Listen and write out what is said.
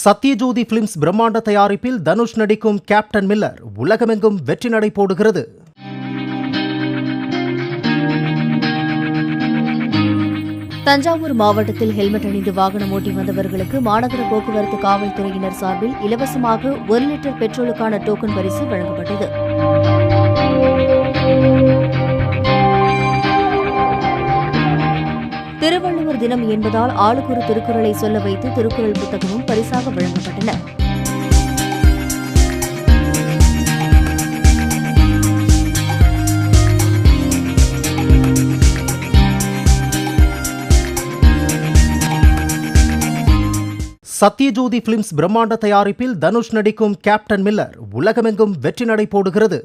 Sathyajothi films பிரம்மாண்ட தயாரிப்பில் தனுஷ் நடிக்கும் கேப்டன் மில்லர் உலகமெங்கும் வெற்றி நடை போடுகிறது. தஞ்சாவூர் மாவட்டத்தில் ஹெல்மெட் அணிந்து வாகனம் ஓட்டி வந்தவர்களுக்கு மாநகர போக்குவரத்து காவல்துறையினர் சார்பில் இலவசமாக ஒரு லிட்டர் பெட்ரோலுக்கான டோக்கன் பரிசு வழங்கப்பட்டது. திருவள்ளுவர் தினம் என்பதால் ஆளுக்கு ஒரு திருக்குறளை சொல்ல வைத்து திருக்குறள் புத்தகமும் பரிசாக வழங்கப்பட்டன. சத்யஜோதி பிலிம்ஸ் பிரம்மாண்ட தயாரிப்பில் தனுஷ் நடிக்கும் கேப்டன் மில்லர் உலகமெங்கும் வெற்றி நடை போடுகிறது.